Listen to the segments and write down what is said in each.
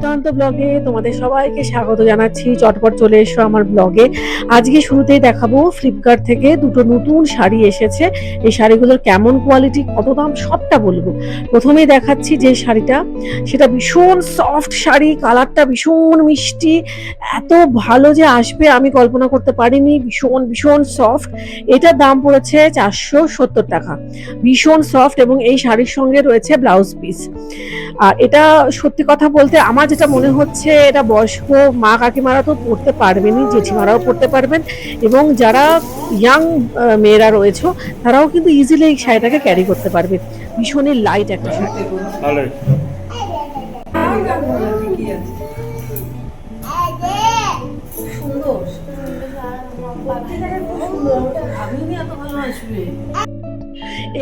দুর্দান্ত ব্লগে তোমাদের সবাইকে স্বাগত জানাচ্ছি। চটপট চলে এসো আমার ব্লগে আজকে শুরুতেই দেখাবো ফ্লিপকার্ট থেকে দুটো নতুন শাড়ি এসেছে। এই শাড়িগুলোর কেমন কোয়ালিটি কত দাম, সবটা বলব। প্রথমেই দেখাচ্ছি যে শাড়িটা, সেটা ভীষণ সফট শাড়ি কালারটা ভীষণ মিষ্টি। এত ভালো যে আসবে আমি কল্পনা করতে পারিনি, ভীষণ ভীষণ সফট এটার দাম পড়েছে চারশো সত্তর টাকা। ভীষণ সফট এবং এই শাড়ির সঙ্গে রয়েছে ব্লাউজ পিস আর এটা সত্যি কথা বলতে আমার যেটা মনে হচ্ছে এটা বয়স্ক মা কাকিমারা তো পড়তে পারবেনই জেঠিমারাও পড়তে পারবেন এবং যারা ইয়াং মেয়েরা রয়েছে তারাও কিন্তু ইজিলি এই শাড়িটাকে ক্যারি করতে পারবে। ভীষণই লাইট একটা শাড়ি।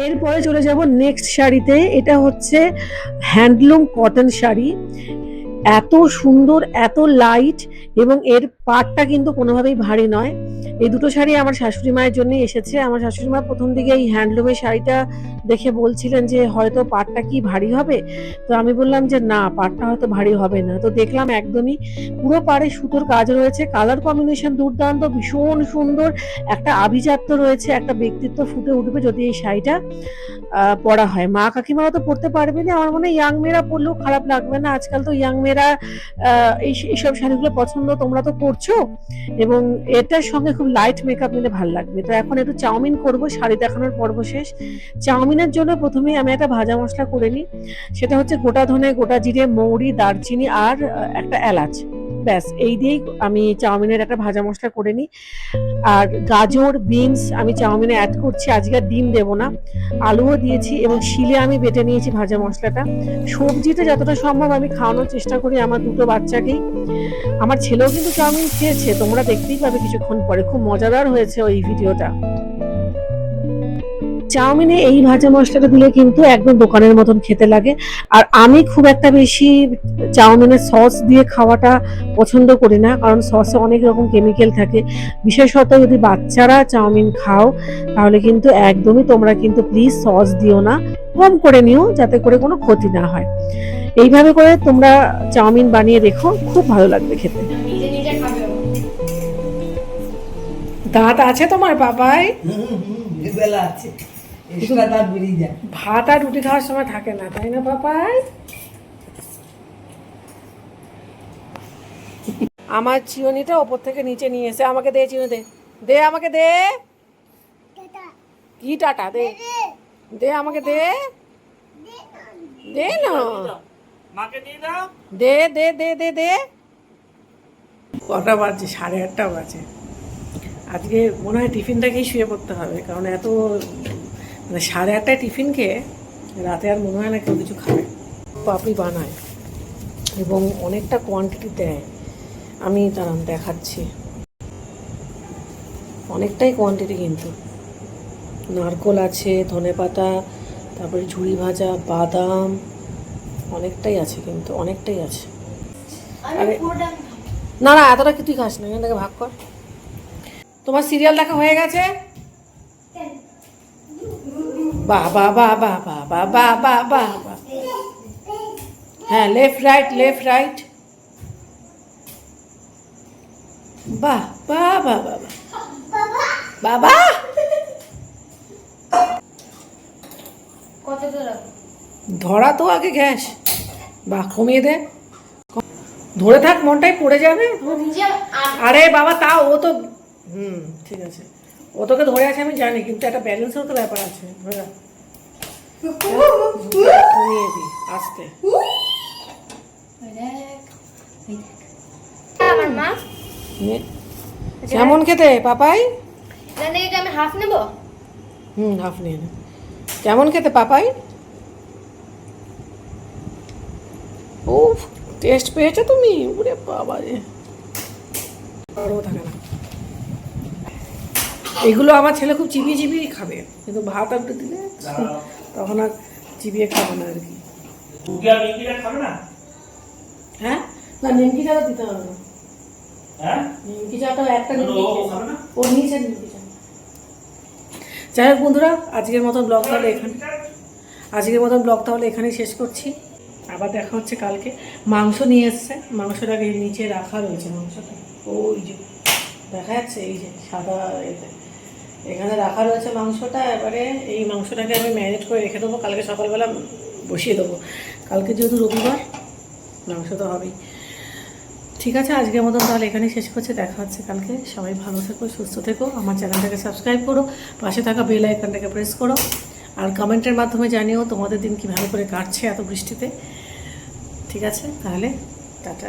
এরপরে চলে যাব নেক্সট শাড়িতে এটা হচ্ছে হ্যান্ডলুম কটন শাড়ি। এত সুন্দর, এত লাইট এবং এর পাটটা কিন্তু কোনোভাবেই ভারী নয়। এই দুটো শাড়ি আমার শাশুড়ি মায়ের জন্যই এসেছে। আমার শাশুড়ি মা প্রথম দিকে এই হ্যান্ডলুমের শাড়িটা দেখে বলছিলেন যে, হয়তো পাটটা কি ভারী হবে? তো আমি বললাম যে, না, পাটটা হয়তো ভারী হবে না। তো দেখলাম একদমই পুরো পাড়ে সুতোর কাজ রয়েছে। কালার কম্বিনেশন দুর্দান্ত, ভীষণ সুন্দর। একটা আভিজাত্য রয়েছে, একটা ব্যক্তিত্ব ফুটে উঠবে যদি এই শাড়িটা পরা হয়। মা কাকিমারা তো পড়তে পারবে না। আমার মনে হয় ইয়াং মেয়েরা পরলেও খারাপ লাগবে না। আজকাল তো ইয়াং মেয়েরা এই এইসব শাড়িগুলো পছন্দ তোমরা তো করছ। এবং এটার সঙ্গে খুব লাইট মেকআপ নিলে ভালো লাগবে। তো এখন একটু চাউমিন করব, শাড়ি দেখানোর পর্ব শেষ। চাউমিনের জন্য প্রথমে আমি একটা ভাজা মশলা করে নিই। সেটা হচ্ছে গোটা ধনে, গোটা জিরে, মৌরি, দারচিনি আর একটা এলাচ। ব্যাস, এই দিয়েই আমি চাউমিনের একটা ভাজা মশলা করে নিই। আর গাজর, বিনস আমি চাউমিনে অ্যাড করছি। আজকে আর ডিম দেবো না। আলুও দিয়েছি এবং শিলে আমি বেটে নিয়েছি ভাজা মশলাটা। সবজিটা যতটা সম্ভব আমি খাওয়ানোর চেষ্টা করি আমার দুটো বাচ্চাকেই। আমার ছেলেও কিন্তু চাউমিন খেয়েছে, তোমরা দেখতেই পাবে কিছুক্ষণ পরে। খুব মজাদার হয়েছে ওই ভিডিওটা। চাউমিনে এই ভাজা মশলাটা দিলে কিন্তু একদম দোকানের মতন খেতে লাগে আর আমি খুব একটা বেশি চাউমিনের সস দিয়ে খাওয়াটা পছন্দ করি না কারণ সসে অনেক রকম কেমিক্যাল থাকে বিশেষত যদি বাচ্চারা চাউমিন খাও তাহলে কিন্তু একদমই তোমরা কিন্তু প্লিজ সস দিও না কম করে নিও যাতে করে কোনো ক্ষতি না হয় এইভাবে করে তোমরা চাউমিন বানিয়ে দেখো খুব ভালো লাগবে খেতে। দাঁত আছে তোমার বাবাই আছে ভাত আর রুটি খাওয়ার সময় থাকে না তাই না বাবাই আমার চিওনিটা ওপর থেকে নিচে নিয়ে এসে আমাকে দে চিওনি দে। দে আমাকে দে। কি টাটা? দে। দে আমাকে দে। দে না। মাকে দিয়ে দাও দে দে দে দে দে। কটা বাজছে? সাড়ে আটটা বাজে। আজকে মনে হয় টিফিনটাকেই শুয়ে পড়তে হবে কারণ এত মানে সাড়ে আটটায় টিফিন খেয়ে রাতে আর মনে হয় না কেউ কিছু খাবে। পাপড়ি বানায়। এবং অনেকটা কোয়ান্টিটি দেয়। আমি দাঁড়ান দেখাচ্ছি। অনেকটাই কোয়ান্টিটি কিন্তু। নারকোল আছে ধনেপাতা তারপরে ঝুড়ি ভাজা বাদাম অনেকটাই আছে কিন্তু অনেকটাই আছে। আরে-। না না এতটা কি তুই খাস না এখান থেকে ভাগ কর। তোমার সিরিয়াল দেখা হয়ে গেছে? বাহ বাহ বাহ বাহ বাহ বাহ বাহ বাহ বাহ বাহ হ্যাঁ লেফট রাইট লেফট রাইট বাহ বাহ বাহ বাহ বাবা ধরা? তো আগে গ্যাস বা কমিয়ে দে। ধরে থাক মনটাই পড়ে যাবে। আরে বাবা তা ও তো হুম ঠিক আছে। ও তোকে ধরে আছে আমি জানি কিন্তু একটা ব্যালেন্সেরও তো ব্যাপার আছে ধরে কমিয়ে আস্তে। আমার মা? কেমন খেতে পাপাই? এখান কি আমি হাফ নেব। হুম হাফ নিয়ে নে। কেমন খেতে পাপাই? ও টেস্ট পেয়েছ তুমি? ওরে বাবা রে বড়ও থাকে না এগুলো আমার ছেলে খুব চিবিয়ে চিবিয়ে খাবে। কিন্তু ভাত আর দিলে তখন আর চিবিয়ে খাবে না আর কি। হ্যাঁ? না নিমকি চাটা দিতে হবে। না হ্যাঁ? নিমকি চাটা একটা ও নিমকি খেয়েছে। ও নিয়েছে নিমকি চা যাই হোক বন্ধুরা আজকের মতন ব্লগ তাহলে এখানে। আজকের মতন ব্লগ তাহলে এখানেই শেষ করছি। আবার দেখা হচ্ছে কালকে। মাংস নিয়ে এসছে। মাংসটাকে নিচে রাখা রয়েছে মাংসটা। ওই যে দেখা যাচ্ছে এই যে সাদা এতে। এখানে রাখা রয়েছে মাংসটা, এবারে এই মাংসটাকে আমি ম্যারিনেট করে রেখে দেবো। কালকে সকালবেলা বসিয়ে দেবো। কালকে যেহেতু রবিবার, মাংস তো হবেই। ঠিক আছে, আজকের মতন তাহলে এখানেই শেষ করছে। দেখা হচ্ছে কালকে। সবাই ভালো থেকো, সুস্থ থেকো। আমার চ্যানেলটাকে সাবস্ক্রাইব করো, পাশে থাকা বেল আইকনটাকে প্রেস করো। আর কমেন্টের মাধ্যমে জানিও তোমাদের দিন কীভাবে করে কাটছে এত বৃষ্টিতে। ঠিক আছে, তাহলে টাটা।